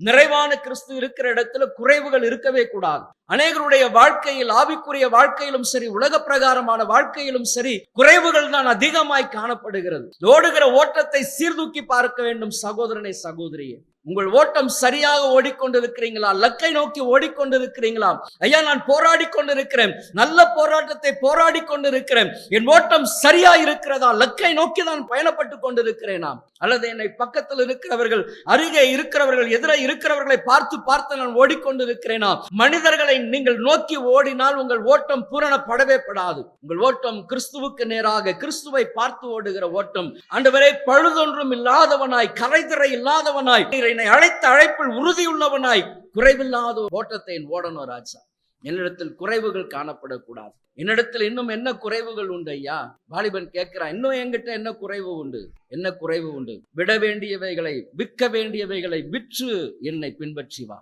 நிறைவான கிறிஸ்து இருக்கிற இடத்துல குறைவுகள் இருக்கவே கூடாது. அநேகருடைய வாழ்க்கையில் ஆவிக்குரிய வாழ்க்கையிலும் சரி உலக பிரகாரமான வாழ்க்கையிலும் சரி குறைவுகள் தான் அதிகமாய் காணப்படுகிறது. ஓடுகிற ஓட்டத்தை சீர்தூக்கி பார்க்க வேண்டும் சகோதரனை சகோதரியே. உங்கள் ஓட்டம் சரியாக ஓடிக்கொண்டிருக்கிறீங்களா? லக்கை நோக்கி ஓடிக்கொண்டிருக்கிறீங்களா ஐயா நான் போராடி கொண்டிருக்கிறேன். நல்ல போராட்டத்தை போராடி கொண்டிருக்கிறேன். என் ஓட்டம் சரியா இருக்கிறதா? லக்கை நோக்கி நான் பயணப்பட்டு கொண்டிருக்கிறேனா அல்லது என்னை பக்கத்தில் இருக்கிறவர்கள் அருகே இருக்கிறவர்கள் எதிரே இருக்கிறவர்களை பார்த்து பார்த்து நான் ஓடிக்கொண்டிருக்கிறேனா மனிதர்களை நீங்கள் நோக்கி ஓடினால் உங்கள் ஓட்டம் பூரணப்படவே படாது. உங்கள் ஓட்டம் கிறிஸ்துவுக்கு நேராக கிறிஸ்துவை பார்த்து ஓடுகிற ஓட்டம். ஆண்டவரே பழுதொன்றும் இல்லாதவனாய் கரைதிரை இல்லாதவனாய் என்னை அழைத்த அழைப்பில் உறுதியுள்ளவனாய் குறைவில்லாத ஓட்டத்தை ஓடணும் ராஜா. என்னிடத்தில் குறைவுகள் காணப்படக்கூடாது. என்னிடத்தில் இன்னும் என்ன குறைவுகள் உண்டு ஐயா? வாலிபன் கேட்கிறான் இன்னும் என்கிட்ட என்ன குறைவு உண்டு? என்ன குறைவு உண்டு? விட வேண்டியவைகளை விற்க வேண்டியவைகளை விற்று என்னை பின்பற்றி வா.